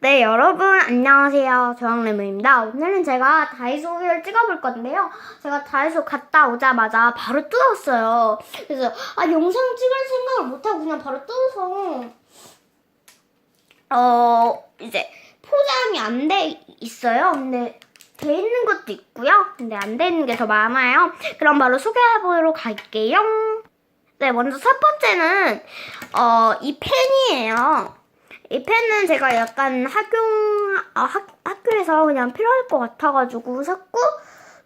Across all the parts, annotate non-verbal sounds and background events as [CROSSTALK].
네, 여러분, 안녕하세요. 조영래무입니다. 오늘은 제가 다이소를 찍어볼 건데요. 제가 다이소 갔다 오자마자 바로 뜯었어요. 그래서, 아, 영상 찍을 생각을 못하고 그냥 바로 뜯어서, 어, 이제, 포장이 안 돼 있어요. 근데, 돼 있는 것도 있고요. 근데 안 돼 있는 게 더 많아요. 그럼 바로 소개해보도록 갈게요. 네, 먼저 첫 번째는, 어, 이 펜이에요. 이 펜은 제가 약간 학교, 아, 학, 학교에서 그냥 필요할 것 같아가지고 샀고,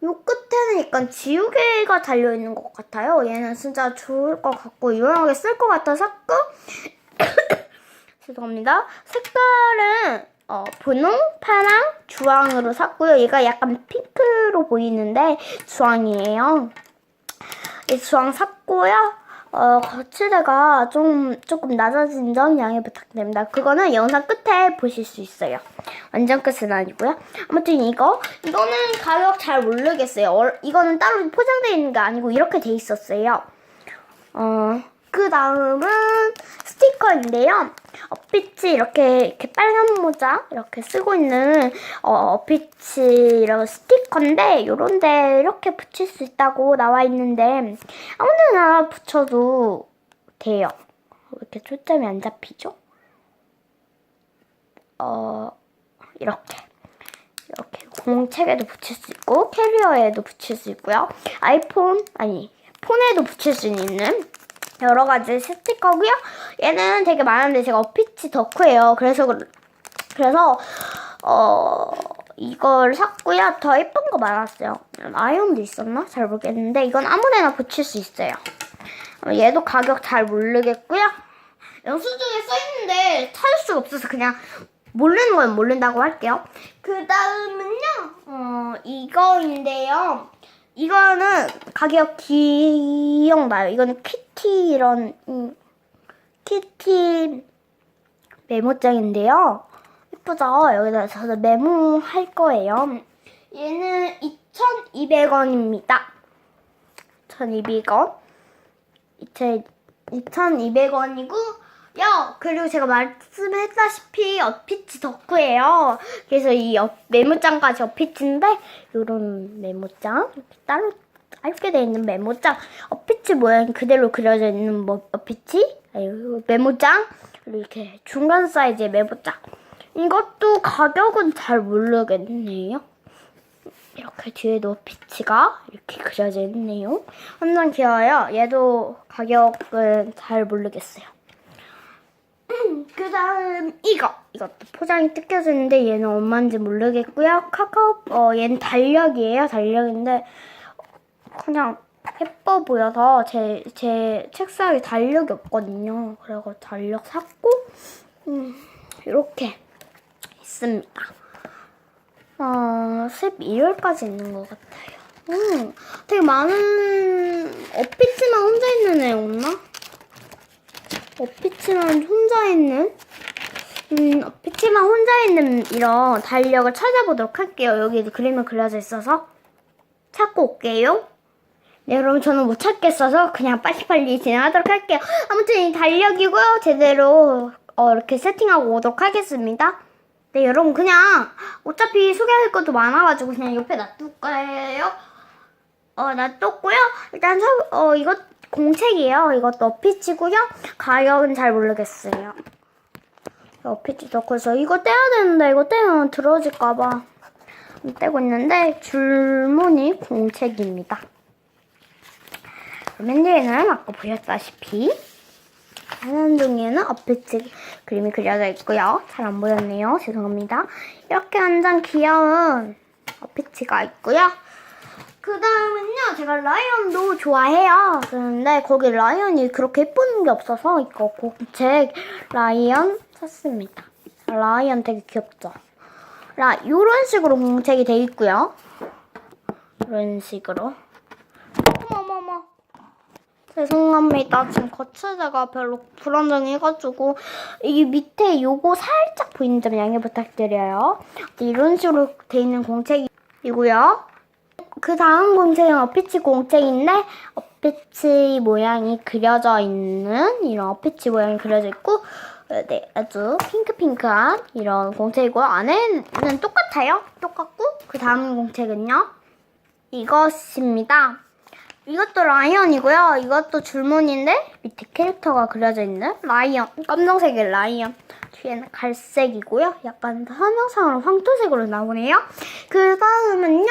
요 끝에는 약간 지우개가 달려 있는 것 같아요. 얘는 진짜 좋을 것 같고, 유용하게 쓸 것 같아서 샀고, [COUGHS] 죄송합니다. 색깔은, 어, 분홍, 파랑, 주황으로 샀고요. 얘가 약간 핑크로 보이는데, 주황이에요. 이 주황 샀고요. 어, 거치대가 좀, 조금 낮아진 점 양해 부탁드립니다. 그거는 영상 끝에 보실 수 있어요. 완전 끝은 아니고요. 아무튼 이거, 이거는 가격 잘 모르겠어요. 어, 이거는 따로 포장되어 있는 게 아니고 이렇게 돼 있었어요. 어, 그 다음은 스티커인데요. 어피치 이렇게, 이렇게 빨간 모자 이렇게 쓰고 있는 어, 어피치 이런 스티커인데 요런데 이렇게 붙일 수 있다고 나와 있는데 아무데나 붙여도 돼요. 왜 이렇게 초점이 안 잡히죠? 어, 이렇게. 이렇게 공책에도 붙일 수 있고 캐리어에도 붙일 수 있고요. 아이폰 아니 폰에도 붙일 수 있는 여러 가지 스티커고요. 얘는 되게 많은데 제가 어피치 덕후예요. 그래서 그- 그래서 어 이걸 샀고요. 더 예쁜 거 많았어요. 아이언도 있었나? 잘 모르겠는데 이건 아무데나 붙일 수 있어요. 어, 얘도 가격 잘 모르겠고요. 영수증에 써 있는데 찾을 수가 없어서 그냥 모르는 건 모른다고 할게요. 그 다음은요, 어, 이거인데요. 이거는 가격 기 억나요. 이거는 키티 이런, 음, 키티 메모장인데요. 예쁘죠? 여기다 저도 메모할 거예요. 얘는 2,200원입니다. 1,200원. 2,200원이고, 요! 그리고 제가 말씀했다시피 어피치 덕후예요. 그래서 이 어- 메모장까지 어피치인데, 요런 메모장, 따로 짧게 되어 있는 메모장, 어피치 모양 그대로 그려져 있는 뭐, 어피치, 메모장, 이렇게 중간 사이즈의 메모장. 이것도 가격은 잘 모르겠네요. 이렇게 뒤에도 어피치가 이렇게 그려져 있네요. 완전 귀여워요. 얘도 가격은 잘 모르겠어요. [CLEARS THROAT] 그 다음 이거 이것도 포장이 뜯겨져 있는데 얘는 얼마인지 모르겠고요 카카오 어 얘는 달력이에요 달력인데 그냥 예뻐 보여서 제 제 책상에 달력이 없거든요 그래서 달력 샀고 음 이렇게 있습니다 어 12월까지 있는 것 같아요 음 되게 많은 어피치만 혼자 있는 애 없나? 어피치만 혼자 있는 음, 어피치만 혼자 있는 이런 달력을 찾아보도록 할게요. 여기 그림이 그려져 있어서 찾고 올게요. 네, 여러분 저는 못 찾겠어서 그냥 빨리빨리 진행하도록 할게요. 아무튼 이 달력이고요. 제대로 어, 이렇게 세팅하고 오도록 하겠습니다. 네, 여러분 그냥 어차피 소개할 것도 많아가지고 그냥 옆에 놔둘 거예요. 어, 놔뒀고요. 일단 서, 어, 이것 공책이에요. 이것도 어피치고요. 가격은 잘 모르겠어요. 어피치 넣고서 이거 떼야 되는데 이거 떼면 들어질까봐 떼고 있는데 줄무늬 공책입니다. 맨 뒤에는 아까 보셨다시피 하는 종이에는 어피치 그림이 그려져 있고요. 잘 안 보였네요. 죄송합니다. 이렇게 완전 귀여운 어피치가 있고요. 그 다음은요, 제가 라이언도 좋아해요. 그런데 거기 라이언이 그렇게 예쁜 게 없어서 이거 공책 라이언 샀습니다. 라이언 되게 귀엽죠? 라, 요런 식으로 공책이 돼 있고요. 이런 식으로. 죄송합니다. 지금 거치대가 별로 불안정해가지고 이 밑에 요거 살짝 보이는 점 양해 부탁드려요. 이런 식으로 돼 있는 공책이고요. 그 다음 공책은 어피치 공책인데 어피치 모양이 그려져 있는 이런 어피치 모양이 그려져 있고 네, 아주 핑크핑크한 이런 공책이고요. 안에는 똑같아요. 똑같고 그 다음 공책은요. 이것입니다. 이것도 라이언이고요. 이것도 줄무늬인데 밑에 캐릭터가 그려져 있는 라이언. 검정색의 라이언. 뒤에는 갈색이고요. 약간 선영상으로 황토색으로 나오네요. 그 다음은요.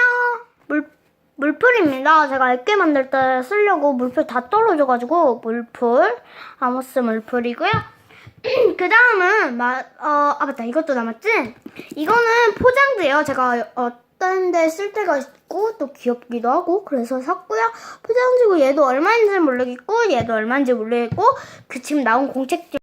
물, 물풀입니다. 제가 액괴 만들 때 쓰려고 물풀 다 떨어져가지고 물풀. 아모스 물풀이고요. [CLEARS THROAT] 그 다음은 마, 어, 아 맞다 이것도 남았지? 이거는 포장지예요. 제가 어떤 데 쓸 때가 있고 또 귀엽기도 하고 그래서 샀고요. 포장지고 얘도 얼마인지 모르겠고 얘도 얼마인지 모르겠고 그 지금 나온 공책 중